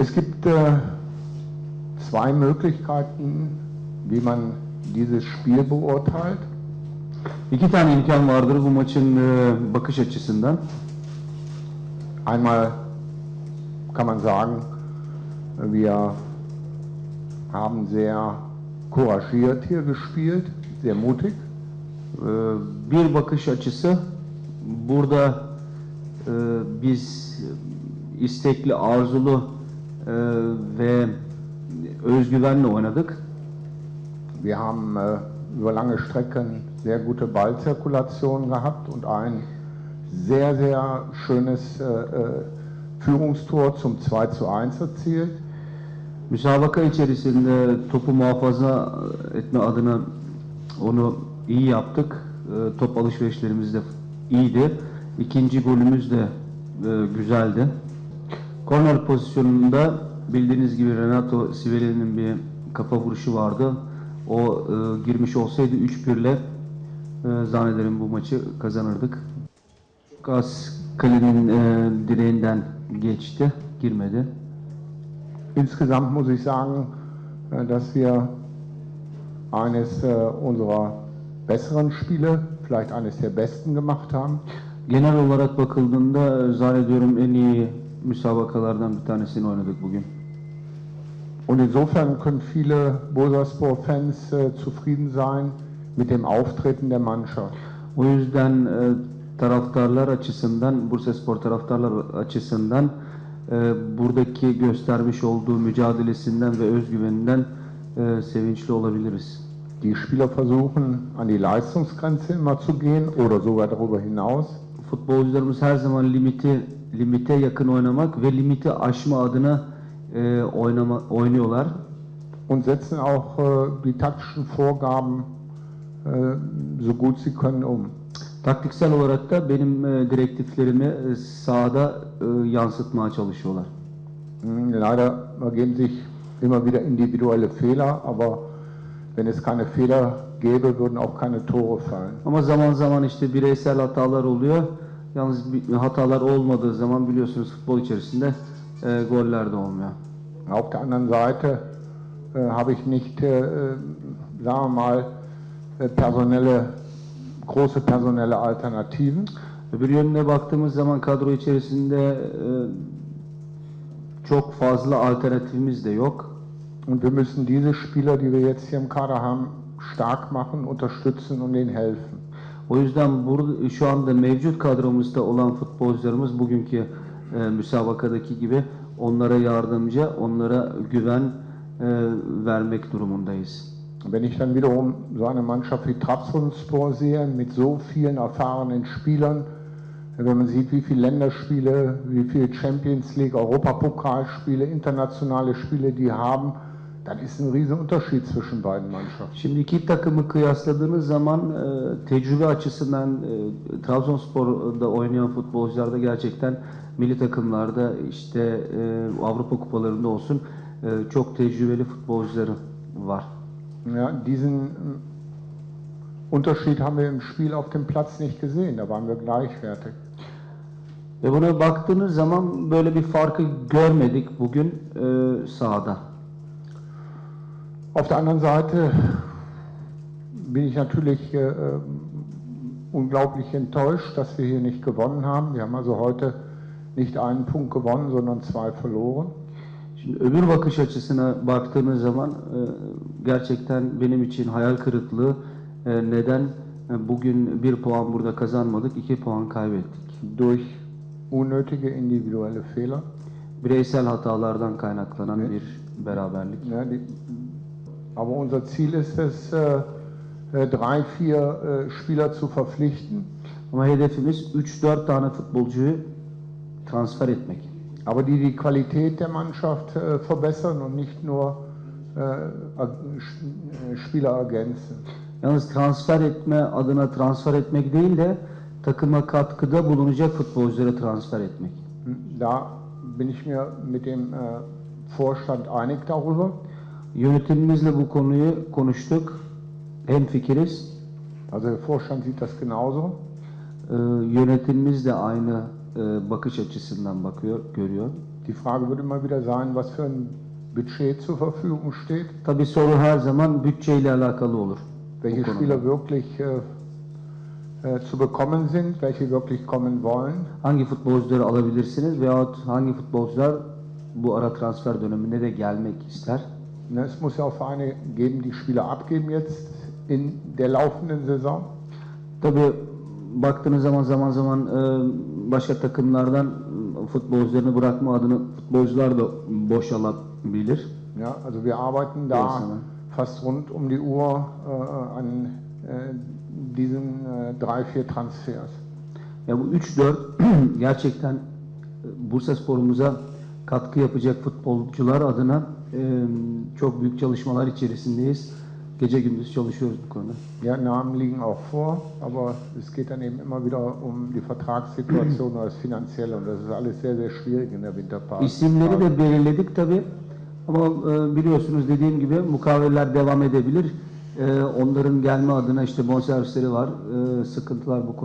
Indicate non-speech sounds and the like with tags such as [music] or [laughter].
Es gibt äh, zwei Möglichkeiten, wie man dieses Spiel beurteilt. İki tane imkan vardır bu maçın e, bakış açısından. Einmal kann man sagen, wir haben sehr couragiert hier gespielt, sehr mutig. E, bir bakış açısı burada e, biz istekli, arzulu ve özgüvenle oynadık. Wir haben äh, über lange Strecken sehr gute Ballzirkulation gehabt und ein sehr, sehr schönes äh, äh, Führungstor zum 2 zu 1 erzielt. Müsabaka içerisinde topu muhafaza etme adına onu iyi yaptık. Top alışverişlerimiz de iyiydi. İkinci golümüz de güzeldi. Korner pozisyonunda bildiğiniz gibi Renato Siveli'nin bir kafa vuruşu vardı. O e, girmiş olsaydı 3-1 ile e, zannederim bu maçı kazanırdık. Çok az kalenin e, direğinden geçti, girmedi. Insgesamt muss ich sagen, äh, dass wir eines äh, unserer besseren Spiele, vielleicht eines der besten gemacht haben. Genel olarak bakıldığında e, zannediyorum en iyi müsabakalardan bir tanesini oynadık bugün. Und insofern können viele Bursaspor-Fans äh, zufrieden sein mit dem Auftreten der Mannschaft. O yüzden e, taraftarlar açısından, Bursaspor taraftarlar açısından e, buradaki göstermiş olduğu mücadelesinden ve özgüveninden e, sevinçli olabiliriz. Die Spieler versuchen, an die Leistungsgrenze immer zu gehen oder sogar darüber hinaus. Futbolcularımız her zaman limiti limite yakın oynamak ve limiti aşma adına e, oynama, oynuyorlar. und setzen auch äh, die taktischen Vorgaben äh, so gut sie können um. Taktiksel olarak da benim e, direktiflerimi e, sahada e, yansıtmaya çalışıyorlar. Hm, Leider ergeben sich immer wieder individuelle Fehler, aber wenn es keine Fehler gäbe, würden auch keine Tore fallen. Ama zaman zaman işte bireysel hatalar oluyor. Yalnız hatalar olmadığı zaman biliyorsunuz futbol içerisinde e, goller de olmuyor. Auf der anderen Seite äh, habe ich nicht, äh, äh, sagen wir mal, äh, personelle, große personelle Alternativen. Öbür yönüne baktığımız zaman kadro içerisinde e, çok fazla alternatifimiz de yok. Und wir müssen diese Spieler, die wir jetzt hier im Kader haben, stark machen, unterstützen und ihnen helfen. O yüzden burada şu anda mevcut kadromuzda olan futbolcularımız bugünkü e, müsabakadaki gibi onlara yardımcı, onlara güven e, vermek durumundayız. Wenn ich dann wiederum so eine Mannschaft wie Trabzonspor sehe, mit so vielen erfahrenen Spielern, wenn man sieht, wie viele Länderspiele, wie viele Champions League, Europapokalspiele, internationale Spiele die haben, dann ist ein riesen Unterschied zwischen beiden Mannschaften. Şimdi iki takımı kıyasladığınız zaman e, tecrübe açısından e, Trabzonspor'da oynayan futbolcularda gerçekten milli takımlarda işte e, Avrupa kupalarında olsun e, çok tecrübeli futbolcuları var. Ja, diesen Unterschied haben wir im Spiel auf dem Platz nicht gesehen, da waren wir gleichwertig. Ve buna baktığınız zaman böyle bir farkı görmedik bugün e, sahada. Auf der anderen Seite bin ich natürlich äh, unglaublich enttäuscht, dass wir hier nicht gewonnen haben. Wir haben also heute nicht einen Punkt gewonnen, sondern zwei verloren. Şimdi öbür bakış açısına baktığınız zaman e, gerçekten benim için hayal kırıklığı e, neden e, bugün bir puan burada kazanmadık, iki puan kaybettik. Durch unnötige individuelle Fehler. Bireysel hatalardan kaynaklanan bir beraberlik. Die, aber unser Ziel ist es, äh, äh, drei, vier äh, Spieler zu verpflichten. Ama hedefimiz 3-4 tane futbolcuyu transfer etmek. aber die die Qualität der Mannschaft verbessern und nicht nur Spieler ergänzen. Yalnız transfer etme adına transfer etmek değil de takıma katkıda bulunacak futbolcuları transfer etmek. Da bin ich mir mit dem Vorstand einig darüber. Yönetimimizle bu konuyu konuştuk. Hem fikiriz. Also der Vorstand sieht das genauso. Ee, yönetimimiz de aynı e, bakış açısından bakıyor, görüyor. Die Frage wird immer wieder sein, was für ein Budget zur Verfügung steht, Tabii soru her zaman bütçeyle alakalı olur. welche. Spieler wirklich äh, äh, zu bekommen sind, welche wirklich kommen wollen. Hangi futbolcuları alabilirsiniz veyahut hangi futbolcular bu ara transfer döneminde de gelmek ister? Es muss ja auch Vereine geben, die Spieler abgeben jetzt in der laufenden Saison. Tabii baktığınız zaman zaman zaman e, başka takımlardan futbolcularını bırakma adına futbolcular da boşalabilir. Ja, also wir arbeiten da fast rund um die Uhr äh, an äh, diesen äh, drei, vier Transfers. Ya bu 3-4 [clears throat] gerçekten e, Bursa sporumuza katkı yapacak futbolcular adına çok büyük çalışmalar içerisindeyiz. Gece gündüz çalışıyoruz bu konuda. Ja, Namen liegen auch vor, aber es geht dann eben immer wieder um die Vertragssituation oder das Finanzielle und das ist alles sehr, sehr schwierig in der Winterpause. İsimleri de belirledik tabi. Ama e, biliyorsunuz dediğim gibi mukaveler devam edebilir. E, onların gelme adına işte bonservisleri var. E, sıkıntılar bu konuda.